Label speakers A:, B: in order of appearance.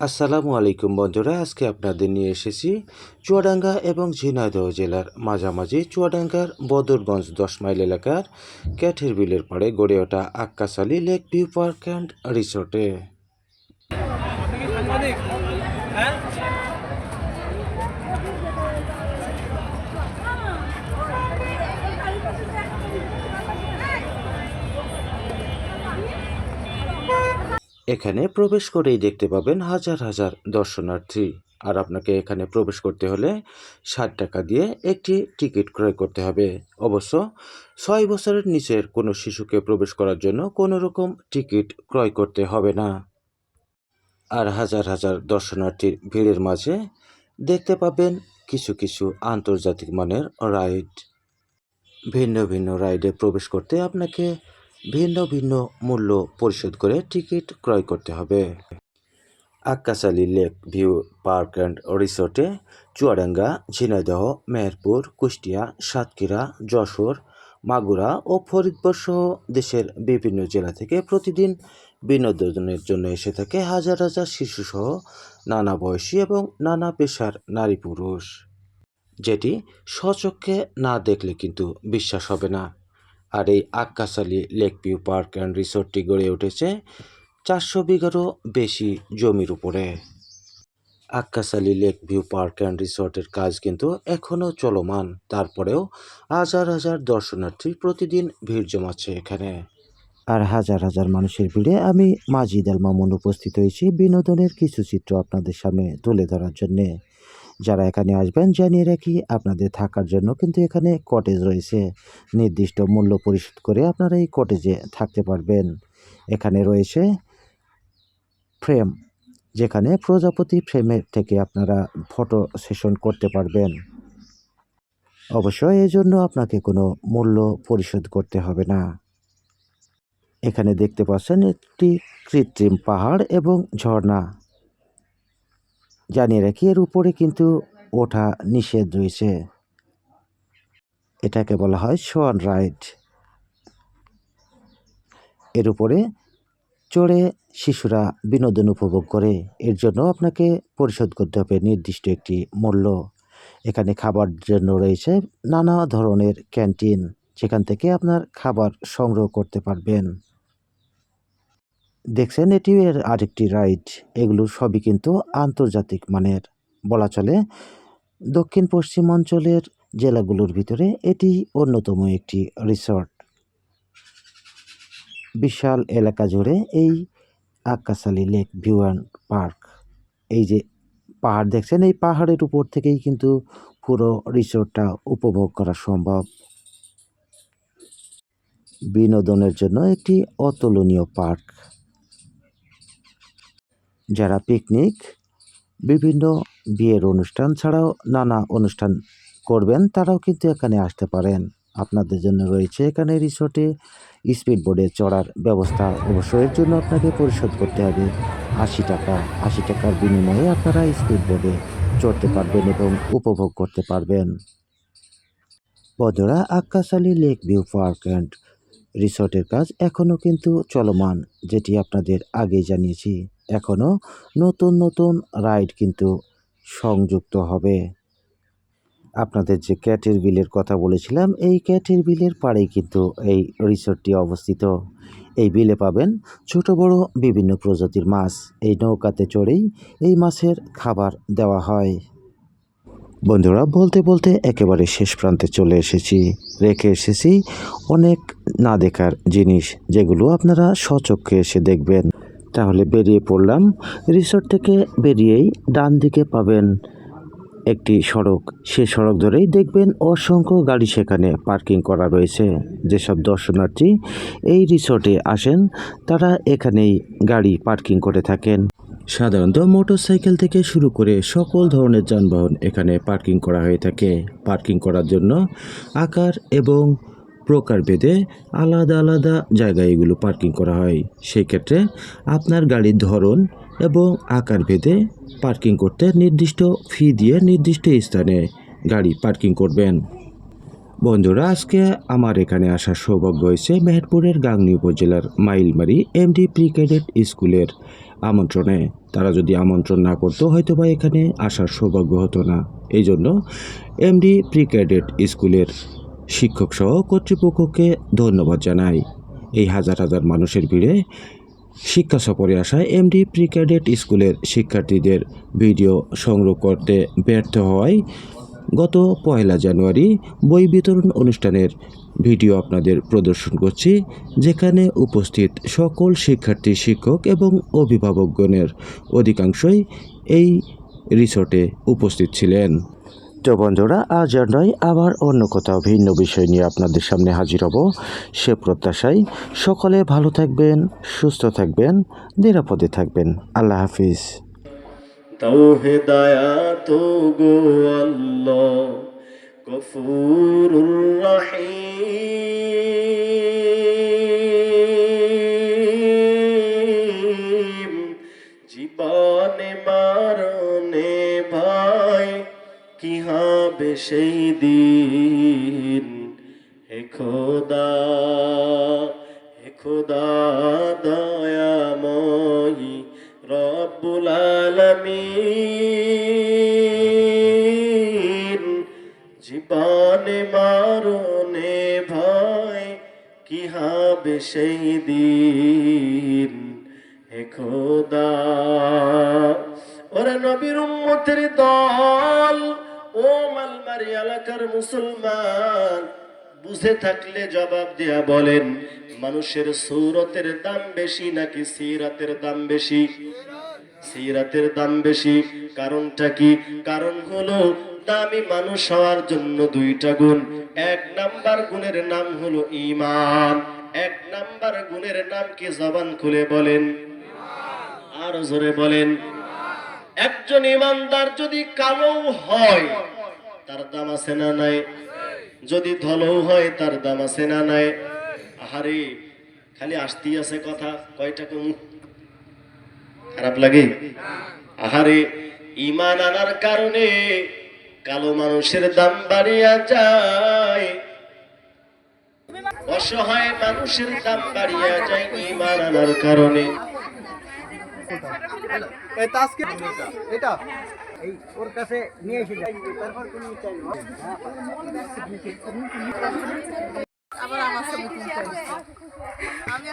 A: আসসালামু আলাইকুম বন্ধুরা, আজকে আপনাদের নিয়ে এসেছি চুয়াডাঙ্গা এবং ঝিনাইদহ জেলার মাঝামাঝি চুয়াডাঙ্গার বদরগঞ্জ দশ মাইল এলাকার ক্যাঠের বিলের পাড়ে গড়ে ওঠা Akkashali lake view park and রিসোর্টে। এখানে প্রবেশ করেই দেখতে পাবেন হাজার হাজার দর্শনার্থী। আর আপনাকে এখানে প্রবেশ করতে হলে ষাট টাকা দিয়ে একটি টিকিট ক্রয় করতে হবে। অবশ্য ছয় বছরের নিচের কোনো শিশুকে প্রবেশ করার জন্য কোনো রকম টিকিট ক্রয় করতে হবে না। আর হাজার হাজার দর্শনার্থীর ভিড়ের মাঝে দেখতে পাবেন কিছু কিছু আন্তর্জাতিক মানের রাইড। ভিন্ন ভিন্ন রাইডে প্রবেশ করতে আপনাকে ভিন্ন ভিন্ন মূল্য পরিশোধ করে টিকিট ক্রয় করতে হবে। Akkashali lake view park and রিসোর্টে চুয়াডাঙ্গা, ঝিনাইদহ, মেহেরপুর, কুষ্টিয়া, সাতক্ষীরা, যশোর, মাগুরা ও ফরিদপুর সহ দেশের বিভিন্ন জেলা থেকে প্রতিদিন বিনোদনের জন্য এসে থাকে হাজার হাজার শিশুসহ নানা বয়সী এবং নানা পেশার নারী পুরুষ। যেটি স্বচক্ষে না দেখলে কিন্তু বিশ্বাস হবে না। আর এই Akkashali lake view park and রিসোর্টটি গড়ে উঠেছে চারশো বিঘারও বেশি জমির উপরে। Akkashali lake view park and রিসোর্টের কাজ কিন্তু এখনও চলমান। তারপরেও হাজার হাজার দর্শনার্থী প্রতিদিন ভিড় জমাচ্ছে এখানে। আর হাজার হাজার মানুষের ভিড়ে আমি মাজিদ আল মামুন উপস্থিত হয়েছি বিনোদনের কিছু চিত্র আপনাদের সামনে তুলে ধরার জন্যে। যারা এখানে আসবেন, জানিয়ে রাখি আপনাদের থাকার জন্য কিন্তু এখানে কটেজ রয়েছে। নির্দিষ্ট মূল্য পরিশোধ করে আপনারা এই কটেজে থাকতে পারবেন। এখানে রয়েছে ফ্রেম যেখানে প্রজাপতি ফ্রেমের থেকে আপনারা ফটো সেশন করতে পারবেন। অবশ্যই এই জন্য আপনাকে কোনো মূল্য পরিশোধ করতে হবে না। এখানে দেখতে পাচ্ছেন একটি কৃত্রিম পাহাড় এবং ঝর্ণা। জানিয়ে রাখি, এর উপরে কিন্তু ওঠা নিষেধ রয়েছে। এটাকে বলা হয় সোয়ান রাইড। এর উপরে চড়ে শিশুরা বিনোদন উপভোগ করে। এর জন্য আপনাকে পরিশোধ করতে হবে নির্দিষ্ট একটি মূল্য। এখানে খাবার জন্য রয়েছে নানা ধরনের ক্যান্টিন, যেখান থেকে আপনার খাবার সংগ্রহ করতে পারবেন। দেখছেন এটি এর আরেকটি রাইড। এগুলো সবই কিন্তু আন্তর্জাতিক মানের। বলা চলে দক্ষিণ পশ্চিম অঞ্চলের জেলাগুলোর ভিতরে এটি অন্যতম একটি রিসর্ট। বিশাল এলাকা জুড়ে এই Akkashali lake view and park. এই যে পাহাড় দেখছেন, এই পাহাড়ের উপর থেকেই কিন্তু পুরো রিসোর্টটা উপভোগ করা সম্ভব। বিনোদনের জন্য একটি অতুলনীয় পার্ক। যারা পিকনিক, বিভিন্ন বিয়ের অনুষ্ঠান ছাড়াও নানা অনুষ্ঠান করবেন, তারাও কিন্তু এখানে আসতে পারেন। আপনাদের জন্য রয়েছে এখানে রিসোর্টে স্পিড বোর্ডে চড়ার ব্যবস্থা। অবশ্য এর জন্য আপনাকে পরিশোধ করতে হবে। আশি টাকা, আশি টাকার বিনিময়ে আপনারা স্পিড বোর্ডে চড়তে পারবেন এবং উপভোগ করতে পারবেন। বন্ধুরা Akkashali lake view park and রিসোর্টের কাজ এখনও কিন্তু চলমান, যেটি আপনাদের আগে জানিয়েছি। এখনও নতুন নতুন রাইড কিন্তু সংযুক্ত হবে। আপনাদের যে ক্যাটের বিলের কথা বলেছিলাম, এই ক্যাটের বিলের পাড়েই কিন্তু এই রিসোর্টটি অবস্থিত। এই বিলে পাবেন ছোট, বড় বিভিন্ন প্রজাতির মাছ। এই নৌকাতে চড়েই এই মাছের খাবার দেওয়া হয়। বন্ধুরা, বলতে বলতে একেবারে শেষ প্রান্তে চলে এসেছি। রেখে এসেছি অনেক না দেখার জিনিস, যেগুলো আপনারা স্বচক্ষে এসে দেখবেন। তাহলে বেরিয়ে পড়লাম। রিসোর্ট থেকে বেরিয়েই ডান দিকে পাবেন একটি সড়ক। সে সড়ক ধরেই দেখবেন অসংখ্য গাড়ি সেখানে পার্কিং করা রয়েছে। যেসব দর্শনার্থী এই রিসোর্টে আসেন, তারা এখানেই গাড়ি পার্কিং করে থাকেন। সাধারণত মোটরসাইকেল থেকে শুরু করে সকল ধরনের যানবাহন এখানে পার্কিং করা হয়ে থাকে। পার্কিং করার জন্য আকার এবং প্রকারভেদে আলাদা আলাদা জায়গায় এগুলো পার্কিং করা হয়। সেই ক্ষেত্রে আপনার গাড়ির ধরন এবং আকার ভেদে পার্কিং করতে নির্দিষ্ট ফি দিয়ে নির্দিষ্ট স্থানে গাড়ি পার্কিং করবেন। বন্ধুরা, আজকে আমার এখানে আসার সৌভাগ্য হয়েছে মেহেরপুরের গাংনী উপজেলার মাইলমারি এমডি প্রি ক্যাডেট স্কুলের আমন্ত্রণে। তারা যদি আমন্ত্রণ না করতো হয়তো বা এখানে আসার সৌভাগ্য হতো না। এই জন্য এমডি প্রি ক্যাডেট স্কুলের শিক্ষক সহ কর্তৃপক্ষকে ধন্যবাদ জানাই। এই হাজার হাজার মানুষের ভিড়ে শিক্ষা সফরে আসায় এমডি প্রি ক্যাডেট স্কুলের শিক্ষার্থীদের ভিডিও সংগ্রহ করতে ব্যর্থ হওয়ায় গত পয়লা জানুয়ারি বই বিতরণ অনুষ্ঠানের ভিডিও আপনাদের প্রদর্শন করছি, যেখানে উপস্থিত সকল শিক্ষার্থী, শিক্ষক এবং অভিভাবকগণের অধিকাংশই এই রিসোর্টে উপস্থিত ছিলেন। তো বন্ধুরা, আজ আর নয়, আবার অন্য কোথাও ভিন্ন বিষয় নিয়ে আপনাদের সামনে হাজির হব। সে প্রত্যাশায় সকলে ভালো থাকবেন, সুস্থ থাকবেন, নিরাপদে থাকবেন। আল্লাহ হাফিজ।
B: দাও হেদায়াত গো আল্লাহ জীবনে মারনে কি হবে সেই দিন? হে খোদা হে খোদা দয়াময়ী রব্বুল আলামিন। জীবনে মারনে ভয় কি হবে সেই দিন? হে খোদা, ওরে নবীর উম্মতের দল ও মালমারি এলাকার মুসলমান, বুঝে থাকলে জবাব দেয়া বলেন, মানুষের সৌরতের দাম বেশি নাকি সিরাতের দাম বেশি? সিরাতের দাম বেশি, কারণটা কি? কারণ হলো দামি মানুষ হওয়ার জন্য দুইটা গুণ। এক নাম্বার গুণের নাম হলো ইমান এক নাম্বার গুণের নাম কি জবান খুলে বলেন? আর জোরে বলেন একজন ইমানদার যদি কালো হয়, তার দাম আছে না নাই? যদি ধলও হয়, তার দাম আছে না নাই? আহারে, খালি আসতেই আছে কথা, কয়টা কম? খারাপ লাগে? আহারে, ইমান আনার কারণে কালো মানুষের দাম বাড়িয়া যায়। অসহায় মানুষের দাম বাড়িয়া যায় ইমান আনার কারণে।
C: এই তাসকে এটা। এই ওর কাছে নিয়ে এসে তারপর তুমি চাই
D: আবার আমার সাথে আমি